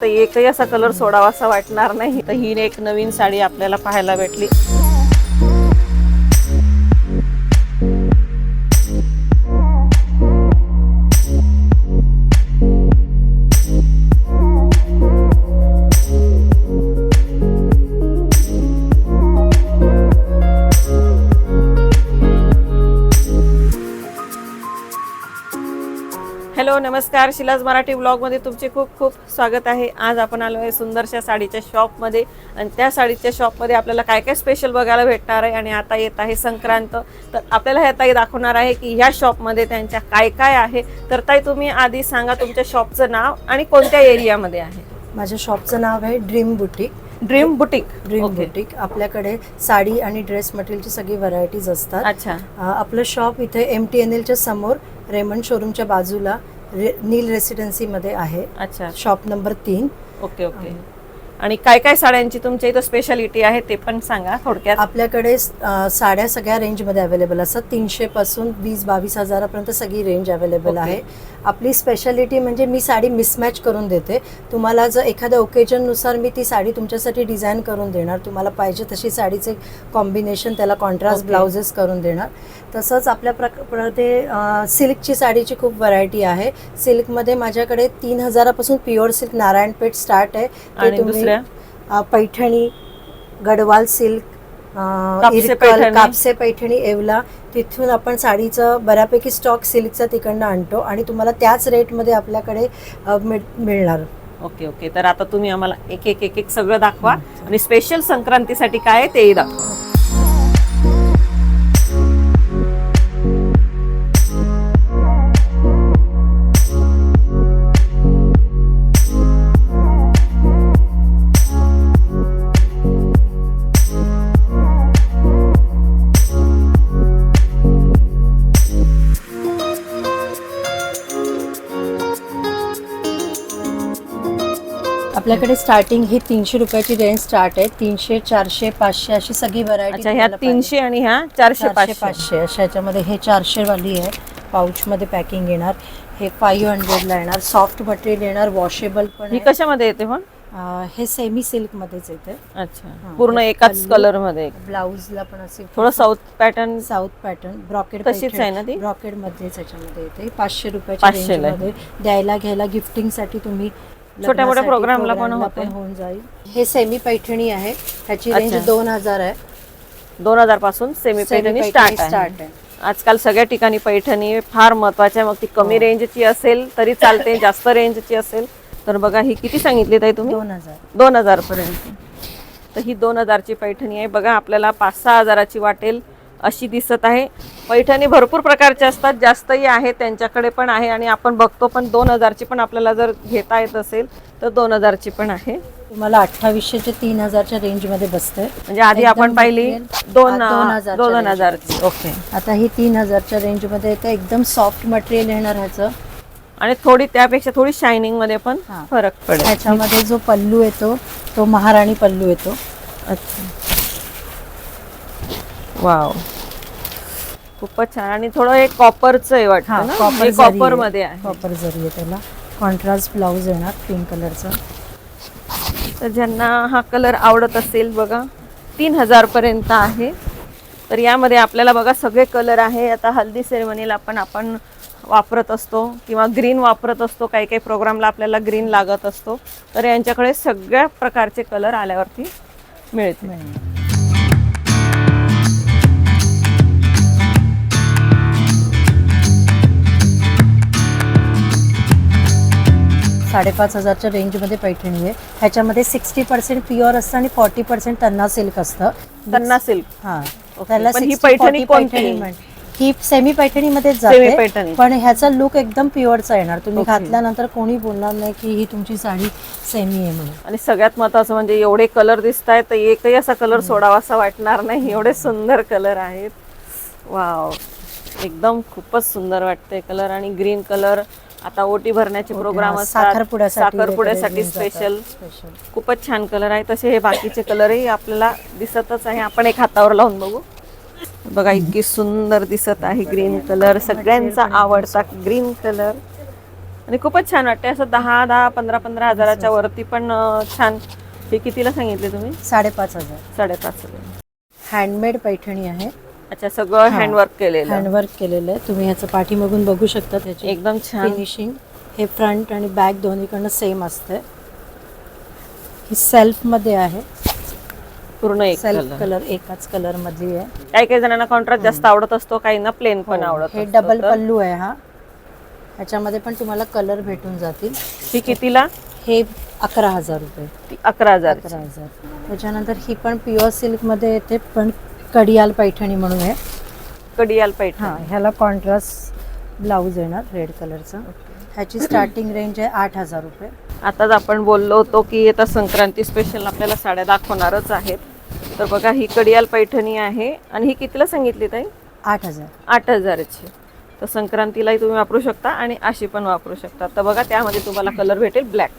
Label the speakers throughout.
Speaker 1: तर एकही असा कलर सोडावा असा वाटणार नाही. तर ही एक नवीन साडी आपल्याला पाहायला भेटली. नमस्कार शिलाज मराठी ब्लॉगमध्ये तुमचे खूप खूप स्वागत आहे. आज आपण आलो आहे सुंदरशा साडीच्या शॉपमध्ये आणि त्या साडीच्या शॉपमध्ये आपल्याला काय काय स्पेशल बघायला भेटणार आहे? आणि आता येत आहे संक्रांत. तर आपल्याला ह्या ताई दाखवणार आहे की ह्या शॉपमध्ये त्यांच्या काय काय आहे. तर ताई तुम्ही आधी सांगा तुमच्या शॉपचं नाव आणि कोणत्या एरियामध्ये आहे?
Speaker 2: माझ्या शॉपचं नाव आहे Dream Boutique
Speaker 1: Dream Boutique
Speaker 2: Dream
Speaker 1: okay.
Speaker 2: Boutique आपल्याकडे साडी आणि ड्रेस मटेरियलची सगळी व्हरायटीज असतात.
Speaker 1: अच्छा.
Speaker 2: आपलं शॉप इथे एम टी एन एलच्या समोर रेमंड शोरूमच्या बाजूला रे, नील रेसिडेन्सीमध्ये आहे.
Speaker 1: अच्छा.
Speaker 2: शॉप नंबर तीन.
Speaker 1: Okay okay. आणि काय काय साड्यांची तुमच्या इथं स्पेशालिटी आहे ते पण सांगा थोडक्यात.
Speaker 2: आपल्याकडे साड्या सगळ्या रेंजमध्ये अवेलेबल असतात. तीनशे पासून वीस बावीस हजारापर्यंत सगळी रेंज अवेलेबल. आहे. आपली स्पेशालिटी म्हणजे मी साडी मिसमॅच करून देते. तुम्हाला जर एखाद्या ओकेजननुसार मी ती साडी तुमच्यासाठी डिझाईन करून देणार. तुम्हाला पाहिजे तशी साडीचे कॉम्बिनेशन त्याला कॉन्ट्रास्ट. ब्लाउजेस करून देणार. तसंच आपल्या प्रकारे सिल्कची साडीची खूप व्हरायटी आहे. सिल्कमध्ये माझ्याकडे तीन हजारापासून प्युअर सिल्क नारायणपेठ स्टार्ट आहे. ते
Speaker 1: आणि
Speaker 2: तुम्ही अ, पैठणी गडवाल सिल्क
Speaker 1: कापसे
Speaker 2: इरकल,
Speaker 1: पैठणी.
Speaker 2: कापसे पैठणी येवला तिथून आपण साडीचं बऱ्यापैकी स्टॉक सिल्कचा तिकडनं आणतो आणि तुम्हाला त्याच रेटमध्ये आपल्याकडे मिळणार.
Speaker 1: Okay okay. तर आता तुम्ही आम्हाला एक एक एक एक सगळं दाखवा. आणि स्पेशल संक्रांतीसाठी काय तेही दाखवा.
Speaker 2: आपल्याकडे स्टार्टिंग ही तीनशे रुपयाची रेंज स्टार्ट आहे. तीनशे चारशे पाचशे अशी सगळी व्हरायटी
Speaker 1: ह्या तीनशे आणि ह्या चारशे पाचशे.
Speaker 2: पाचशे. अशा याच्यामध्ये हे चारशे वाली आहे पाऊचमध्ये पॅकिंग येणार. हे फाईव्ह हंड्रेडला येणार. सॉफ्ट मटेरियल येणार. वॉशेबल पण
Speaker 1: ही. कशामध्ये येते पण
Speaker 2: हे सेमी सिल्कमध्येच येते.
Speaker 1: अच्छा. पूर्ण एकाच. कलरमध्ये
Speaker 2: ब्लाऊजला पण असे
Speaker 1: थोडं south pattern
Speaker 2: south pattern brocade
Speaker 1: तशीच आहे ना ती?
Speaker 2: ब्रॉकेड मध्येच याच्यामध्ये येते. पाचशे रुपयाच्या
Speaker 1: 500 ला आहे.
Speaker 2: रेंजमध्ये द्यायला घ्यायला गिफ्टिंगसाठी तुम्ही
Speaker 1: छोट्या मोठ्या प्रोग्रामला पण होते.
Speaker 2: होऊन जाईल. हे सेमी पैठणी आहे. ह्याची
Speaker 1: अच्छा.
Speaker 2: रेंज दोन हजार आहे.
Speaker 1: दोन हजारपासून semi
Speaker 2: Semi
Speaker 1: Paithani
Speaker 2: Paithani
Speaker 1: start
Speaker 2: start
Speaker 1: आहे.
Speaker 2: आहे.
Speaker 1: आजकाल सगळ्या ठिकाणी पैठणी फार महत्त्वाच्या मग ती कमी
Speaker 2: हो.
Speaker 1: रेंजची असेल तरी चालते. जास्त रेंजची असेल तर बघा ही किती सांगितली ताई तुम्ही?
Speaker 2: दोन हजार.
Speaker 1: दोन हजार पर्यंत. तर ही दोन हजारची पैठणी आहे. बघा आपल्याला पाच सहा हजाराची वाटेल. अशी दिसत आहे. पैठणी भरपूर प्रकारचे असतात. जास्तही आहे त्यांच्याकडे पण आहे आणि आपण बघतो पण दोन हजारची पण आपल्याला जर घेता येत असेल तर दोन हजारची पण आहे.
Speaker 2: तुम्हाला अठ्ठावीसशे ते तीन हजारच्या रेंजमध्ये बसते
Speaker 1: म्हणजे आधी आपण पाहिली दोन
Speaker 2: दोन
Speaker 1: हजारची. ओके.
Speaker 2: आता ही तीन हजारच्या रेंजमध्ये येते. एकदम सॉफ्ट मटेरियल येणार ह्याचं.
Speaker 1: आणि थोडी त्यापेक्षा थोडी शायनिंगमध्ये पण. फरक पडेल.
Speaker 2: ह्याच्यामध्ये जो पल्लू येतो तो महाराणी पल्लू येतो.
Speaker 1: अच्छा. वाव. खूपच छान. आणि थोडं हे कॉपरचं आहे वाटतं ना?
Speaker 2: कॉपर
Speaker 1: कॉपरमध्ये आहे.
Speaker 2: कॉपर जरी आहे त्याला. कॉन्ट्रास्ट ब्लाऊज येणार पिंक कलरचा
Speaker 1: तर ज्यांना हा कलर आवडत असेल बघा तीन हजार पर्यंत आहे. तर यामध्ये आपल्याला बघा सगळे कलर आहे. आता हल्दी सेरेमनीला पण आपण वापरत असतो किंवा ग्रीन वापरत असतो. काही काही प्रोग्रामला आपल्याला ग्रीन लागत असतो. तर यांच्याकडे सगळ्या प्रकारचे कलर आल्यावरती मिळते
Speaker 2: साडेपाच हजारच्या रेंजमध्ये पैठणी आहे. ह्याच्यामध्ये सिक्स्टी पर्सेंट प्युअर असतं आणि फॉर्टी पर्सेंट तन्ना सिल्क असतं.
Speaker 1: त्यांना सिल्क
Speaker 2: हा. त्याला
Speaker 1: पण ही
Speaker 2: 60,
Speaker 1: पैठणी
Speaker 2: 40
Speaker 1: कोणती?
Speaker 2: पैठणी म्हण- ही सेमी पैठणीमध्येच
Speaker 1: Semi
Speaker 2: जाते.
Speaker 1: पैठणी.
Speaker 2: पण ह्याचा लुक एकदम प्युअरचा येणार. तुम्ही. घातल्यानंतर कोणी बोलणार नाही की ही तुमची साडी सेमी आहे म्हणून.
Speaker 1: आणि सगळ्यात महत्वाचं म्हणजे एवढे कलर दिसत आहेत तर एकही असा कलर सोडावा असा वाटणार नाही. एवढे सुंदर कलर आहेत. वाव एकदम खूपच सुंदर वाटते कलर आणि ग्रीन कलर आता ओटी भरण्याचे प्रोग्राम असतात.
Speaker 2: साखरपुड्यासाठी
Speaker 1: स्पेशल. खूपच छान कलर आहे. तसे हे बाकीचे कलरही आपल्याला दिसतच आहे. आपण एक हातावर लावून बघू. बघा इतकी सुंदर दिसत आहे ग्रीन कलर सगळ्यांचा आवडता ग्रीन कलर आणि खूपच छान वाटते असं दहा दहा पंधरा पंधरा हजाराच्या वरती पण छान. हे कितीला सांगितले तुम्ही?
Speaker 2: साडेपाच हजार.
Speaker 1: साडेपाच हजार.
Speaker 2: हँडमेड पैठणी आहे.
Speaker 1: अच्छा सगळं हँडवर्क केलेलं.
Speaker 2: हँडवर्क केलेलं आहे. तुम्ही ह्याचं पाठीमागून बघू शकता त्याची
Speaker 1: एकदम छान.
Speaker 2: फिनिशिंग हे फ्रंट आणि बॅक दोन्हीकडनं सेम असते ही सेल्फमध्ये आहे.
Speaker 1: पूर्ण एक
Speaker 2: सेल्फ. कलर एकाच कलर मधली आहे.
Speaker 1: काही काही जणांना कॉन्ट्रास्ट जास्त आवडत असतो काहींना प्लेन पण आवडत
Speaker 2: हे
Speaker 1: असतो.
Speaker 2: डबल
Speaker 1: तर
Speaker 2: पल्लू आहे हा. ह्याच्यामध्ये पण तुम्हाला कलर भेटून जातील.
Speaker 1: ही कितीला?
Speaker 2: हे अकरा हजार रुपये.
Speaker 1: ती अकरा हजार
Speaker 2: अकरा हजार. त्याच्यानंतर ही पण प्युअर सिल्कमध्ये येते पण कडियाल पैठणी म्हणून आहे.
Speaker 1: कडियाल पैठण.
Speaker 2: हां ह्याला कॉन्ट्रास्ट ब्लाऊज येणार रेड कलरचा ह्याची स्टार्टिंग रेंज आहे आठ हजार रुपये.
Speaker 1: आताच आपण बोललो होतो की आता संक्रांती स्पेशल आपल्याला साड्या दाखवणारच आहेत. तर बघा ही कडियाल पैठणी आहे. आणि ही कितीला सांगितली ताई?
Speaker 2: आठ हजार.
Speaker 1: आठ हजाराची. तर संक्रांतीलाही तुम्ही वापरू शकता आणि अशी पण वापरू शकता. तर बघा त्यामध्ये तुम्हाला कलर भेटेल ब्लॅक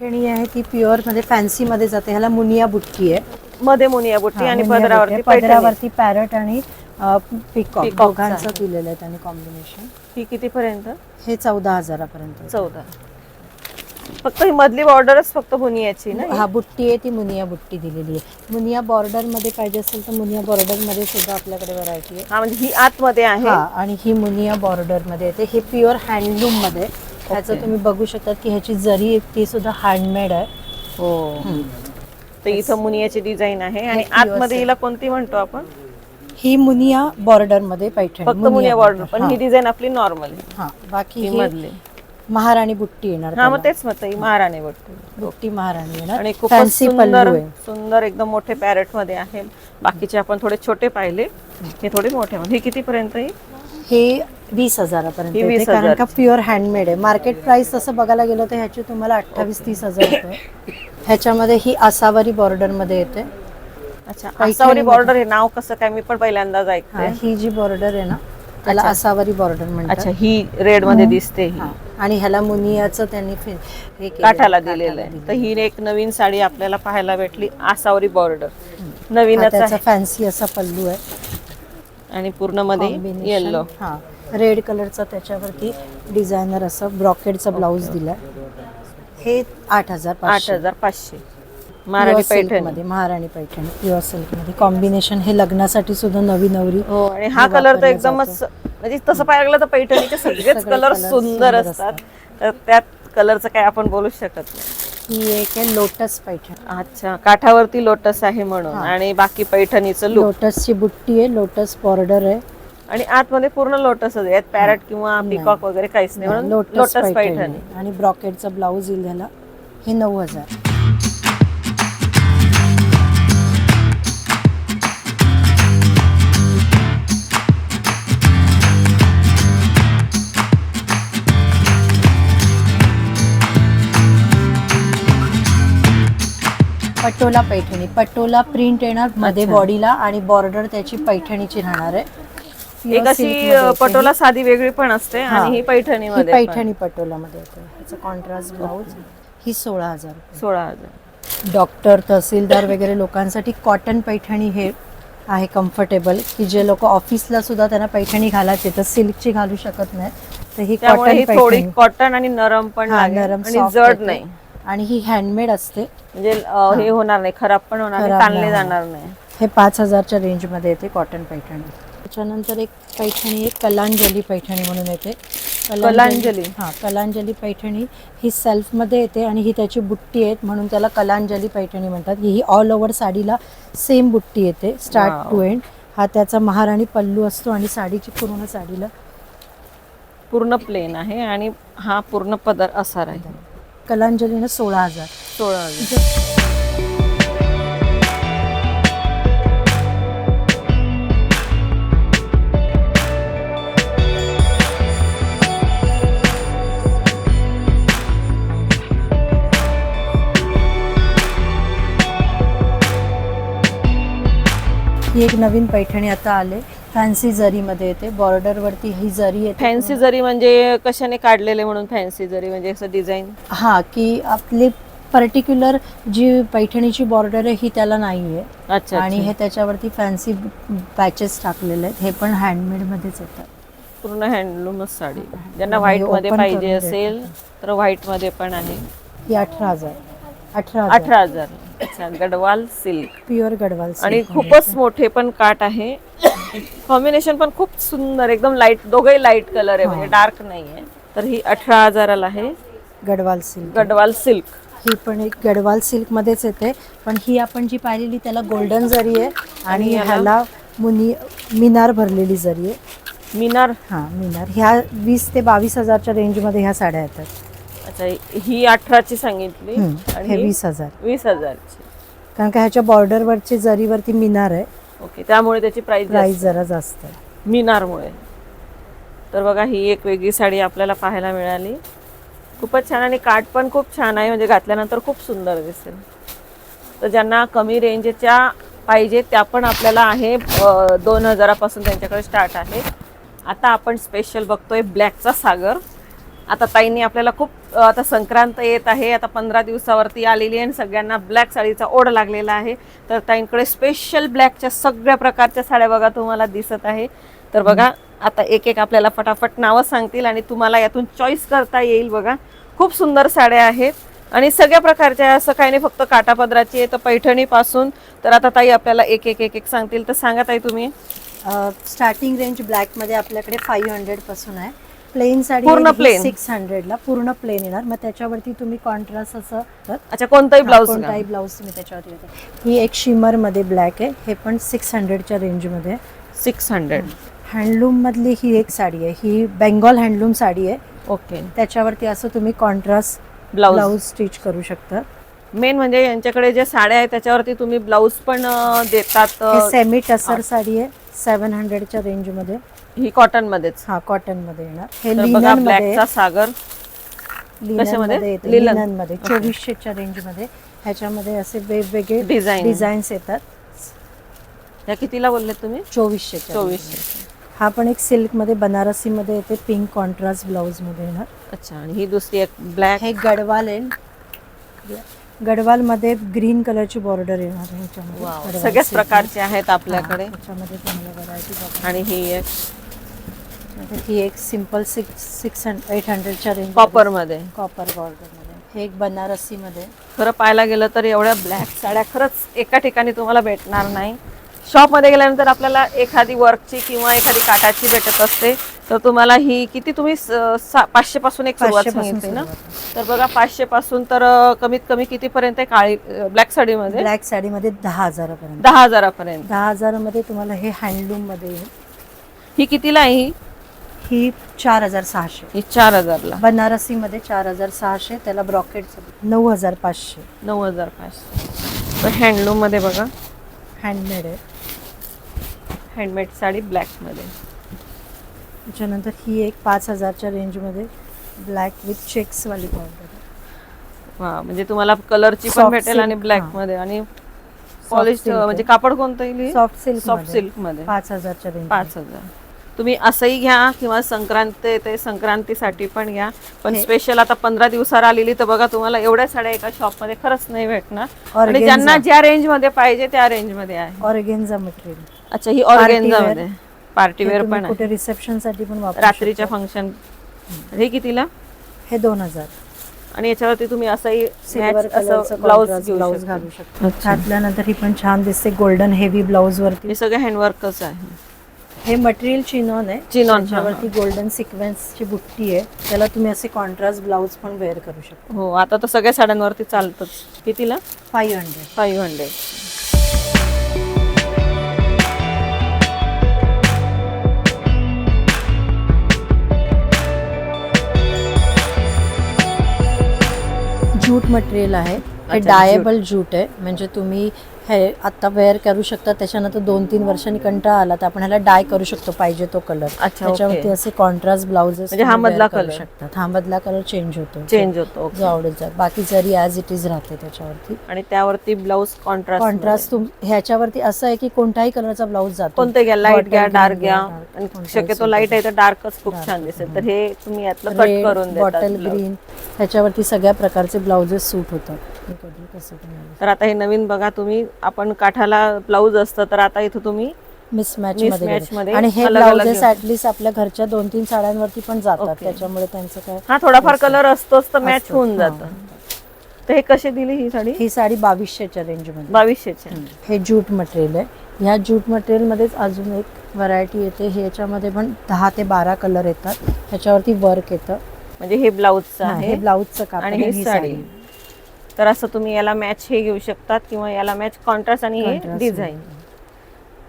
Speaker 2: पैठणी आहे ती प्युअरमध्ये फॅन्सी मध्ये जाते. ह्याला मुनिया बुट्टी आहे.
Speaker 1: मध्ये मुनिया बुट्टी आणि पदरावरती
Speaker 2: पदरावरती पॅरट आणि पिकॉक. दोघांचं. दिलेलं आहे त्यांनी कॉम्बिनेशन
Speaker 1: ही कितीपर्यंत?
Speaker 2: हे चौदा हजारापर्यंत
Speaker 1: चौदा. फक्त ही मधली बॉर्डरच फक्त मुनियाची ना?
Speaker 2: हा बुट्टी आहे ती मुनिया बुट्टी दिलेली आहे. मुनिया बॉर्डरमध्ये पाहिजे असेल तर मुनिया बॉर्डरमध्ये सुद्धा आपल्याकडे व्हरायटी आहे.
Speaker 1: हा म्हणजे ही आतमध्ये आहे?
Speaker 2: आणि ही मुनिया बॉर्डरमध्ये येते. हे प्युअर हँडलूममध्ये ह्याचं. तुम्ही बघू शकता की ह्याची जरी ती सुद्धा हँडमेड आहे.
Speaker 1: हो. तर इथं मुनियाची डिझाईन आहे आणि आतमध्ये. हिला कोणती म्हणतो आपण?
Speaker 2: ही मुनिया बॉर्डरमध्ये पैठणी
Speaker 1: फक्त मुनिया बॉर्डर पण
Speaker 2: हा.
Speaker 1: डिझाईन आपली नॉर्मल आहे.
Speaker 2: हा बाकी
Speaker 1: मधली.
Speaker 2: महाराणी बुट्टी येणार
Speaker 1: हा मग. तेच मत महाराणी बघते
Speaker 2: बुट्टी महाराणी येणार.
Speaker 1: आणि खूप सुंदर सुंदर एकदम मोठे पॅरेटमध्ये आहे. बाकीचे आपण थोडे छोटे पाहिले. हे थोडे मोठे हे किती पर्यंत आहे?
Speaker 2: हे वीस हजारापर्यंत
Speaker 1: ही
Speaker 2: येते,
Speaker 1: 20,000
Speaker 2: कारण का प्युअर हँडमेड आहे. मार्केट प्राइस तसं बघायला गेलं तर ह्याची तुम्हाला अठ्ठावीस तीस हजार ह्याच्यामध्ये ही आसावरी बॉर्डरमध्ये येते.
Speaker 1: अच्छा आसावरी. बॉर्डर हे नाव कसं काय? मी पण पहिल्यांदाच
Speaker 2: हा,
Speaker 1: ऐकते.
Speaker 2: ही जी बॉर्डर आहे ना त्याला
Speaker 1: अच्छा.
Speaker 2: आसावरी बॉर्डर
Speaker 1: अच्छा
Speaker 2: म्हणतात
Speaker 1: ही रेडमध्ये दिसते ही.
Speaker 2: हा. आणि ह्याला मुनियाचं त्यांनी फि- हे
Speaker 1: काठाला दिलेलं आहे. तर ही एक नवीन साडी आपल्याला पाहायला भेटली आसावरी बॉर्डर
Speaker 2: हा,
Speaker 1: नवीनच
Speaker 2: त्याचा
Speaker 1: आहे.
Speaker 2: फॅन्सी असा पल्लू आहे.
Speaker 1: आणि
Speaker 2: पूर्णमध्ये.
Speaker 1: येल्लो
Speaker 2: हा. रेड कलरचा त्याच्यावरती डिझायनर असं ब्रॉकेडचा ब्लाऊज दिलाय. हे आठ हजार
Speaker 1: आठ. हजार पाचशे. महाराणी पैठणी.
Speaker 2: मध्ये महाराणी पैठणी प्युअर सिल्कमध्ये. कॉम्बिनेशन हे लग्नासाठी सुद्धा नवी नवरी
Speaker 1: हो आणि हा कलर तर एकदमच म्हणजे तसं पाहायला गेलं तर पैठणीचे सगळेच
Speaker 2: सगळे
Speaker 1: कलर सुंदर असतात. तर त्यात कलरचं काय आपण बोलूच शकत नाही.
Speaker 2: ही एक आहे लोटस पैठणी.
Speaker 1: अच्छा काठावरती लोटस आहे म्हणून.
Speaker 2: हा.
Speaker 1: आणि बाकी पैठणीचं लुक
Speaker 2: लोटसची बुट्टी आहे लोटस बॉर्डर आहे.
Speaker 1: आणि आतमध्ये पूर्ण लोटसच आहे यात पॅरट किंवा
Speaker 2: नाही.
Speaker 1: पिकॉक वगैरे काहीच नाही म्हणून
Speaker 2: लोटस
Speaker 1: लोटस
Speaker 2: पैठणी.
Speaker 1: पैठणी.
Speaker 2: आणि ब्रॉकेटचा ब्लाऊज येईल ह्याला हे नऊ हजार. पटोला पैठणी. पटोला प्रिंट येणार मध्ये. बॉडीला आणि बॉर्डर त्याची पैठणीची राहणार आहे.
Speaker 1: एक अशी पटोला साधी वेगळी पण असते. आणि ही पैठणी मध्ये
Speaker 2: पैठणी पटोलामध्ये येते. कॉन्ट्रास्ट ब्लाऊज ही सोळा हजार.
Speaker 1: सोळा हजार.
Speaker 2: डॉक्टर तहसीलदार वगैरे लोकांसाठी कॉटन पैठणी हे आहे कम्फर्टेबल की जे लोक ऑफिसला सुद्धा त्यांना पैठणी घालायचे तर सिल्कची घालू शकत नाही. तर ही कॉटन
Speaker 1: थोडी कॉटन आणि नरम पण
Speaker 2: नरम
Speaker 1: जड. नाही.
Speaker 2: आणि ही हँडमेड असते.
Speaker 1: म्हणजे हे. होणार नाही खराब पण होणार नाही ताणले जाणार नाही.
Speaker 2: हे पाच हजारच्या रेंजमध्ये येते कॉटन पैठणी. त्याच्यानंतर एक पैठणी एक कलांजली पैठणी म्हणून येते.
Speaker 1: कलांजली.
Speaker 2: हां कलांजली पैठणी ही सेल्फमध्ये येते आणि ही त्याची बुट्टी आहे म्हणून त्याला कलांजली पैठणी म्हणतात. ही ऑल ओव्हर साडीला सेम बुट्टी येते स्टार्ट. टू एंड हा त्याचा महाराणी पल्लू असतो आणि साडीची पूर्ण साडीला
Speaker 1: पूर्ण प्लेन आहे आणि हा पूर्ण पदर असा राहील
Speaker 2: कलांजलीनं सोळा हजार.
Speaker 1: सोळा हजार.
Speaker 2: ही एक नवीन पैठणी आता आले. फॅन्सी जरीमध्ये येते. बॉर्डरवरती ही जरी येते.
Speaker 1: फॅन्सी जरी म्हणजे कशाने काढलेले म्हणून फॅन्सी जरी म्हणजे असं डिझाईन
Speaker 2: हा की आपली पर्टिक्युलर जी पैठणीची बॉर्डर आहे ही त्याला नाही आहे
Speaker 1: अच्छा
Speaker 2: आणि. हे त्याच्यावरती फॅन्सी पॅचेस टाकलेले आहेत. हे पण हँडमेडमध्येच येतात.
Speaker 1: पूर्ण हँडलूमच साडी. ज्यांना
Speaker 2: आणि
Speaker 1: व्हाईटमध्ये
Speaker 2: open
Speaker 1: पाहिजे असेल तर व्हाईटमध्ये पण आहे.
Speaker 2: ही अठरा हजार. अठरा हजार.
Speaker 1: अठरा हजार. अच्छा Gadwal silk.
Speaker 2: Pure Gadwal silk
Speaker 1: आणि
Speaker 2: मध्ये.
Speaker 1: खूपच मोठे पण काट आहे. कॉम्बिनेशन पण खूप सुंदर एकदम लाइट दोघंही लाइट कलर आहे म्हणजे डार्क नाही आहे तर ही अठरा हजाराला आहे.
Speaker 2: गडवाल सिल्क.
Speaker 1: गडवाल सिल्क.
Speaker 2: ही पण एक गडवाल सिल्क मध्येच येते. पण ही आपण जी पाहिलेली त्याला गोल्डन जरी आहे आणि
Speaker 1: याला?
Speaker 2: ह्याला मुनी मिनार भरलेली जरी आहे.
Speaker 1: मिनार.
Speaker 2: हां मिनार. ह्या वीस ते बावीस हजारच्या रेंजमध्ये ह्या साड्या येतात.
Speaker 1: अच्छा ही अठराची सांगितली
Speaker 2: हम्म,
Speaker 1: आणि
Speaker 2: हे
Speaker 1: ही
Speaker 2: वीस हजार.
Speaker 1: वीस हजारची.
Speaker 2: कारण का ह्याच्या बॉर्डरवरची जरीवरती मिनार आहे.
Speaker 1: ओके त्यामुळे त्याची प्राइस
Speaker 2: प्राईस जरा जास्त आहे.
Speaker 1: मिनारमुळे. तर बघा ही एक वेगळी साडी आपल्याला पाहायला मिळाली. खूपच छान आणि काठ पण खूप छान आहे म्हणजे घातल्यानंतर खूप सुंदर दिसेल. तर ज्यांना कमी रेंजच्या पाहिजे त्या पण आपल्याला आहे अ, दोन हजारापासून त्यांच्याकडे स्टार्ट आहे. आता आपण स्पेशल बघतोय ब्लॅकचा सागर. आता ताईंनी आपल्याला खूप आता संक्रांत येत आहे आता पंधरा दिवसावरती आलेली आहे आणि सगळ्यांना ब्लॅक साडीचा ओढ लागलेला आहे. तर ताईंकडे स्पेशल ब्लॅकच्या सगळ्या प्रकारच्या साड्या बघा तुम्हाला दिसत आहे. तर बघा आता एक एक आपल्याला फटाफट नावं सांगतील आणि तुम्हाला यातून चॉईस करता येईल बघा. खूप सुंदर साड्या आहेत. आणि सगळ्या प्रकारच्या असं काही नाही फक्त काटापदराची आहे तर पैठणीपासून. तर आता ताई आपल्याला एक एक एक एक सांगतील. तर सांगा ताई तुम्ही.
Speaker 2: स्टार्टिंग रेंज ब्लॅकमध्ये आपल्याकडे फाईव्ह हंड्रेडपासून आहे. प्लेन साडी
Speaker 1: पूर्ण plain?
Speaker 2: सिक्स हंड्रेडला पूर्ण प्लेन येणार. मग त्याच्यावरती तुम्ही कॉन्ट्रास्ट असं
Speaker 1: अच्छा कोणताही ब्लाऊज
Speaker 2: कोणताही ब्लाऊज तुम्ही त्याच्यावरती देता. ही एक शिमरमध्ये ब्लॅक आहे. हे पण सिक्स हंड्रेडच्या रेंजमध्ये
Speaker 1: सिक्स हंड्रेड
Speaker 2: हँडलूम मधली ही एक साडी आहे. ही बेंगॉल हँडलूम साडी आहे.
Speaker 1: ओके.
Speaker 2: त्याच्यावरती असं तुम्ही कॉन्ट्रास्ट
Speaker 1: ब्लाऊज
Speaker 2: स्टिच करू शकता.
Speaker 1: मेन म्हणजे यांच्याकडे जे साड्या आहेत त्याच्यावरती तुम्ही ब्लाऊज पण देतात
Speaker 2: सेमी टसर साडी आहे सेव्हन हंड्रेडच्या रेंजमध्ये
Speaker 1: ही कॉटन मध्येच
Speaker 2: हा कॉटनमध्ये येणार. हे
Speaker 1: तर बघा
Speaker 2: लिननमध्ये
Speaker 1: ब्लॅकचा सागर
Speaker 2: लिनन
Speaker 1: कशामध्ये?
Speaker 2: येते
Speaker 1: लिनन.
Speaker 2: लिननमध्ये चोवीसशेच्या रेंजमध्ये ह्याच्यामध्ये असे वेगवेगळे
Speaker 1: Design.
Speaker 2: डिझाईन्स येतात.
Speaker 1: या कितीला बोलले तुम्ही?
Speaker 2: चोवीसशे
Speaker 1: चोवीसशे
Speaker 2: हा पण एक सिल्कमध्ये बनारसी मध्ये येते पिंक कॉन्ट्रास्ट ब्लाऊजमध्ये येणार.
Speaker 1: अच्छा आणि ही दुसरी एक ब्लॅक
Speaker 2: हे गडवाल आहे. गडवाल मध्ये ग्रीन कलरची बॉर्डर येणार आहे ह्याच्यामध्ये. गडवाल
Speaker 1: सगळ्याच
Speaker 2: silk.
Speaker 1: प्रकारचे आहेत
Speaker 2: हा,
Speaker 1: आपल्याकडे.
Speaker 2: ह्याच्यामध्ये तुम्हाला व्हरायटी बघा
Speaker 1: आणि ही एक
Speaker 2: ही एक simple six six hundred eight हंड्रेडच्या range
Speaker 1: कॉपरमध्ये
Speaker 2: कॉपर बॉर्डरमध्ये हे एक बनारसी मध्ये
Speaker 1: खरं पाहायला गेलं तर एवढ्या ब्लॅक साड्या खरंच एका ठिकाणी तुम्हाला भेटणार नाही. शॉपमध्ये गेल्यानंतर आपल्याला एखादी वर्कची किंवा एखादी काटाची भेटत असते. तर तुम्हाला ही किती तुम्ही पाचशे पासून एक सुरुवात
Speaker 2: 500 पासून
Speaker 1: सांगितली ना? तर बघा पाचशे पासून तर कमीत कमी कितीपर्यंत काळी ब्लॅक साडीमध्ये?
Speaker 2: ब्लॅक साडीमध्ये दहा हजारापर्यंत.
Speaker 1: दहा हजारापर्यंत.
Speaker 2: दहा हजारामध्ये तुम्हाला हे हँडलूममध्ये
Speaker 1: ही कितीला आहे ही?
Speaker 2: ही चार हजार सहाशे.
Speaker 1: ही चार हजारला.
Speaker 2: बनारसी मध्ये चार हजार सहाशे त्याला ब्रॉकेट नऊ हजार पाचशे.
Speaker 1: नऊ हजार पाचशे. तर हँडलूममध्ये बघा.
Speaker 2: हँडमेड आहे.
Speaker 1: हँडमेड साडी ब्लॅकमध्ये
Speaker 2: त्याच्यानंतर ही एक पाच हजारच्या रेंजमध्ये ब्लॅक विथ चेक्सवाली बॉर्डर
Speaker 1: वा म्हणजे तुम्हाला कलरची पण
Speaker 2: Soft
Speaker 1: भेटेल
Speaker 2: silk,
Speaker 1: आणि ब्लॅक
Speaker 2: हा.
Speaker 1: मध्ये आणि पॉलिश
Speaker 2: silk आहे.
Speaker 1: म्हणजे कापड कोणतं येईल
Speaker 2: सॉफ्ट सिल्क
Speaker 1: सॉफ्ट सिल्कमध्ये
Speaker 2: पाच हजारच्या रेंज
Speaker 1: पाच हजार. तुम्ही असंही घ्या किंवा संक्रांत येते संक्रांतीसाठी पण घ्या. पण स्पेशल आता पंधरा दिवसावर आलेली तर बघा तुम्हाला एवढ्या साड्या एका शॉपमध्ये खरंच नाही भेटणार. आणि. ज्यांना ज्या रेंजमध्ये पाहिजे त्या रेंजमध्ये आहे.
Speaker 2: ऑर्गेन्झा मटेरियल
Speaker 1: अच्छा ही
Speaker 2: Party
Speaker 1: ऑर्गेन्झा
Speaker 2: wear.
Speaker 1: मध्ये पार्टी वेअर पण
Speaker 2: कुठे रिसेप्शनसाठी पण वापरू
Speaker 1: रात्रीच्या. फंक्शन हे कितीला?
Speaker 2: हे दोन हजार.
Speaker 1: आणि याच्यावरती तुम्ही असंही ब्लाऊज
Speaker 2: ब्लाऊज. घालू शकतो. घातल्यानंतर ही पण छान दिसते गोल्डन हेवी ब्लाऊज वरती.
Speaker 1: हे सगळं हँडवर्कच आहे.
Speaker 2: हे मटेरियल चिनॉन आहे.
Speaker 1: चिनॉन,
Speaker 2: त्याच्यावरती गोल्डन सिक्वेन्सची बुट्टी आहे. त्याला तुम्ही असे कॉन्ट्रास्ट ब्लाऊज पण वेअर करू शकता.
Speaker 1: हो आता तर सगळ्या साड्यांवरती चालतच. कितीला
Speaker 2: five hundred
Speaker 1: five hundred
Speaker 2: jute material आहे. हे डायबल ज्यूट आहे. म्हणजे तुम्ही हे आता वेअर करू शकता त्याच्यानंतर दोन तीन वर्षांनी कंटाळा आला तर आपण ह्याला डाय करू शकतो पाहिजे तो कलर त्याच्यावरती. असे कॉन्ट्रास्ट ब्लाउजेस
Speaker 1: म्हणजे हा मधला color.
Speaker 2: शकतात. हा मधला कलर चेंज होतो.
Speaker 1: चेंज होतो
Speaker 2: जो आवडेल जात. बाकी जरी ॲज इट इज राहते त्याच्यावरती.
Speaker 1: आणि त्यावरती ब्लाऊज कॉन्ट्रास्ट
Speaker 2: कॉन्ट्रास्ट ह्याच्यावरती असं आहे की कोणताही कलरचा ब्लाऊज जातो.
Speaker 1: कोणते घ्या
Speaker 2: लाइट
Speaker 1: घ्या डार्क घ्या आणि शक्यतो. लाइट आहे तर डार्कच खूप छान दिसेल. तर हे तुम्ही यातलं कट करून
Speaker 2: बॉटल ग्रीन ह्याच्यावरती सगळ्या प्रकारचे ब्लाउजेस सूट होतात.
Speaker 1: तर आता हे नवीन बघा तुम्ही आपण काठाला ब्लाऊज असतं तर आता इथं तुम्ही
Speaker 2: मिसमॅच मध्ये. आणि हे ब्लाउजेस. ऍटलीस्ट आपल्या घरच्या दोन तीन साड्यांवरती पण जातात. त्याच्यामुळे त्यांचं काय
Speaker 1: हा थोडाफार कलर असतोच तर मॅच होऊन. जातं. तर हे कशी दिली ही साडी?
Speaker 2: ही साडी बावीसशेच्या रेंजमध्ये.
Speaker 1: बावीसशेच्या.
Speaker 2: हे ज्यूट मटेरियल आहे. ह्या ज्यूट मटेरियलमध्येच अजून एक व्हरायटी येते. ह्याच्यामध्ये पण दहा ते बारा कलर येतात. ह्याच्यावरती वर्क येतं.
Speaker 1: म्हणजे हे ब्लाऊजचं
Speaker 2: हा,
Speaker 1: आहे.
Speaker 2: ब्लाऊजचं कापड
Speaker 1: आणि ही साडी. तर असं तुम्ही याला मॅच हे घेऊ शकतात किंवा याला मॅच कॉन्ट्रास्ट आणि हे
Speaker 2: Contrast
Speaker 1: डिझाईन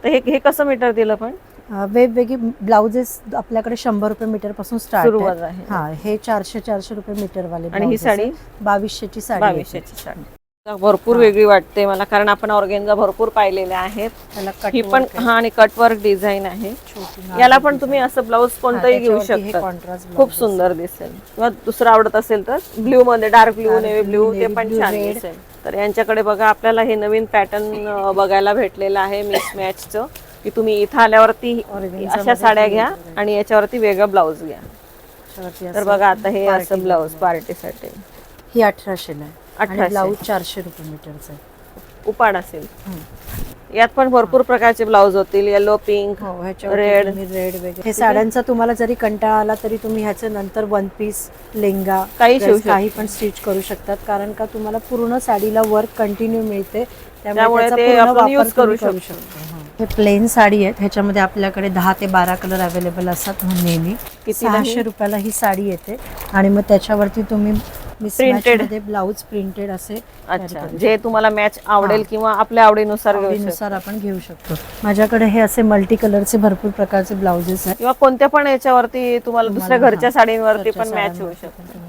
Speaker 1: तर हे हे कसं मीटर दिलं पण
Speaker 2: अं, वेगवेगळी ब्लाउजेस आपल्याकडे शंभर रुपये मीटरपासून स्टार्ट
Speaker 1: सुरुवात आहे.
Speaker 2: हा हे चारशे चारशे रुपये मीटर वाले
Speaker 1: आणि ही
Speaker 2: आहे.
Speaker 1: साडी?
Speaker 2: बावीसशेची साडी येते.
Speaker 1: बावीसशेची साडी भरपूर वेगळी वाटते मला कारण आपण ऑर्गेन्झा भरपूर पाहिलेले आहेत. ही पण. हा आणि कटवर्क डिझाईन आहे. याला पण तुम्ही असं ब्लाऊज कोणतंही घेऊ शकता. खूप सुंदर दिसेल. किंवा दुसरं आवडत असेल तर ब्ल्यू मध्ये डार्क ब्ल्यू नेव्ही ब्ल्यू ते पण छान. दिसेल. तर यांच्याकडे बघा आपल्याला हे नवीन पॅटर्न बघायला भेटलेलं आहे मिस मॅचचं की तुम्ही इथं आल्यावरती अशा साड्या घ्या आणि याच्यावरती वेगळं ब्लाऊज घ्या. तर बघा आता हे असं ब्लाऊज पार्टीसाठी
Speaker 2: ही अठराशेला आहे. आणि
Speaker 1: 1800.
Speaker 2: ब्लाऊज चारशे रुपये मीटरचं.
Speaker 1: उपाड असेल. यात पण भरपूर प्रकारचे ब्लाऊज होतील. Yellow pink red
Speaker 2: red red वगैरे. हे साड्यांचा तुम्हाला जरी कंटाळा आला तरी तुम्ही ह्याच्या नंतर वन पीस लेंगा
Speaker 1: काही.
Speaker 2: काही पण स्टिच करू शकतात. कारण का तुम्हाला पूर्ण साडीला वर्क कंटिन्यू मिळते.
Speaker 1: त्यामुळे use करू शकतो.
Speaker 2: हा. प्लेन साडी आहे ह्याच्यामध्ये आपल्याकडे दहा ते बारा कलर अवेलेबल असतात नेहमी? सहाशे रुपयाला ही साडी येते. आणि मग त्याच्यावरती तुम्ही मध्ये ब्लाऊज प्रिंटेड असे
Speaker 1: अच्छा जे तुम्हाला मॅच आवडेल किंवा आपल्या आवडीनुसार
Speaker 2: आवडीनुसार आपण घेऊ शकतो. माझ्याकडे हे असे मल्टी कलरचे भरपूर प्रकारचे ब्लाउजेस आहेत.
Speaker 1: किंवा कोणत्या पण याच्यावरती तुम्हाला दुसऱ्या घरच्या साडींवरती पण मॅच होऊ शकते.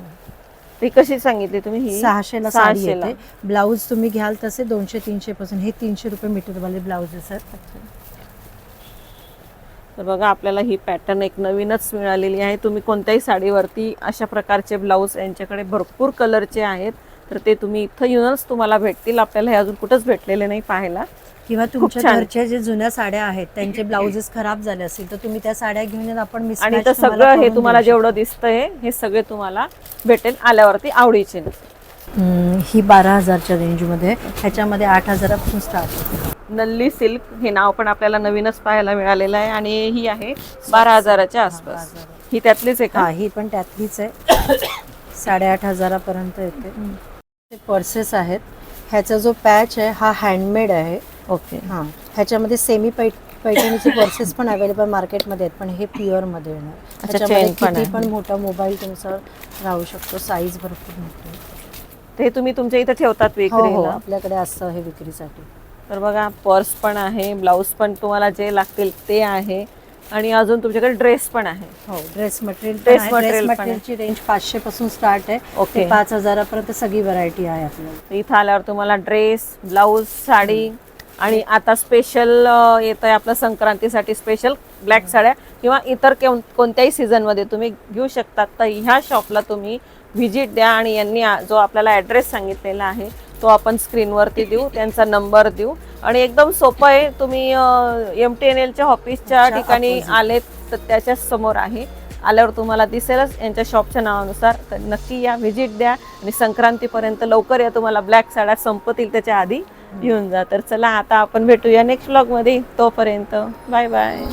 Speaker 1: ती कशी सांगितली तुम्ही
Speaker 2: सहाशेला साडी. येते. ब्लाऊज तुम्ही घ्याल तसे दोनशे तीनशे पासून. हे तीनशे रुपये मीटरवाले ब्लाउजेस आहेत.
Speaker 1: तर बघा आपल्याला ही पॅटर्न एक नवीनच मिळालेली आहे. तुम्ही कोणत्याही साडीवरती अशा प्रकारचे ब्लाऊज यांच्याकडे भरपूर कलरचे आहेत तर ते तुम्ही इथं येऊनच तुम्हाला भेटतील. आपल्याला हे अजून कुठंच भेटलेले नाही पाहायला.
Speaker 2: किंवा तुमच्या. घरच्या जे जुन्या साड्या आहेत त्यांचे ब्लाउजेस खराब झाले असतील तर तुम्ही त्या साड्या घेऊन आपण
Speaker 1: आणि तर सगळं हे तुम्हाला जेवढं दिसतंय हे सगळे तुम्हाला भेटेल आल्यावरती आवडीचे.
Speaker 2: ही बारा हजारच्या रेंजमध्ये. ह्याच्यामध्ये आठ हजारापासून स्टार्ट
Speaker 1: नल्ली सिल्क हे नाव पण आपल्याला नवीनच पाहायला मिळालेलं आहे आणि ही आहे बारा हजाराच्या आसपास. ही त्यातलीच आहे
Speaker 2: हा
Speaker 1: का?
Speaker 2: ही पण त्यातलीच आहे. साडेआठ हजारापर्यंत येते. पर्सेस आहेत. ह्याचा जो पॅच आहे हा हँडमेड आहे.
Speaker 1: ओके.
Speaker 2: हां ह्याच्यामध्ये सेमी पैठ पैठणीचे पर्सेस पण अवेलेबल मार्केटमध्ये आहेत पण हे प्युअरमध्ये येणार. ह्याच्यामध्ये
Speaker 1: chain पण
Speaker 2: किती
Speaker 1: आहे.
Speaker 2: पण मोठा मोबाईल तुमचा राहू शकतो साईज भरपूर मोठी. आहे.
Speaker 1: ते तुम्ही तुमच्या इथे ठेवतात
Speaker 2: हो हो
Speaker 1: विक्रीला?
Speaker 2: आपल्याकडे असतं हे विक्रीसाठी.
Speaker 1: तर बघा पर्स पण आहे ब्लाऊज पण तुम्हाला जे लागतील ते आहे. आणि अजून तुमच्याकडे ड्रेस पण आहे.
Speaker 2: हो ड्रेस मटेरियल ड्रेस
Speaker 1: material पण आहे.
Speaker 2: मटेरियलची रेंज पाचशे पासून स्टार्ट आहे.
Speaker 1: Okay.
Speaker 2: ते पाच हजारापर्यंत सगळी व्हरायटी आहे आपल्याला
Speaker 1: तर इथं आल्यावर तुम्हाला ड्रेस ब्लाऊज साडी आणि आता स्पेशल येत आहे आपलं संक्रांतीसाठी स्पेशल ब्लॅक साड्या किंवा इतर केव- कोणत्याही सीझनमध्ये तुम्ही घेऊ शकता. तर ह्या शॉपला तुम्ही व्हिजिट द्या आणि यांनी आ- जो आपल्याला ॲड्रेस सांगितलेला आहे तो आपण स्क्रीनवरती देऊ त्यांचा नंबर देऊ. आणि एकदम सोपं आहे तुम्ही एम टी एन एलच्या ऑफिसच्या
Speaker 2: च्या
Speaker 1: ठिकाणी. आलेत तर त्याच्याच समोर आहे. आल्यावर तुम्हाला दिसेलच यांच्या शॉपच्या नावानुसार. तर नक्की या व्हिजिट द्या आणि संक्रांतीपर्यंत लवकर या तुम्हाला ब्लॅक साड्या संपतील त्याच्या आधी येऊन जा. तर चला आता आपण भेटूया नेक्स्ट ब्लॉगमध्ये तोपर्यंत बाय बाय.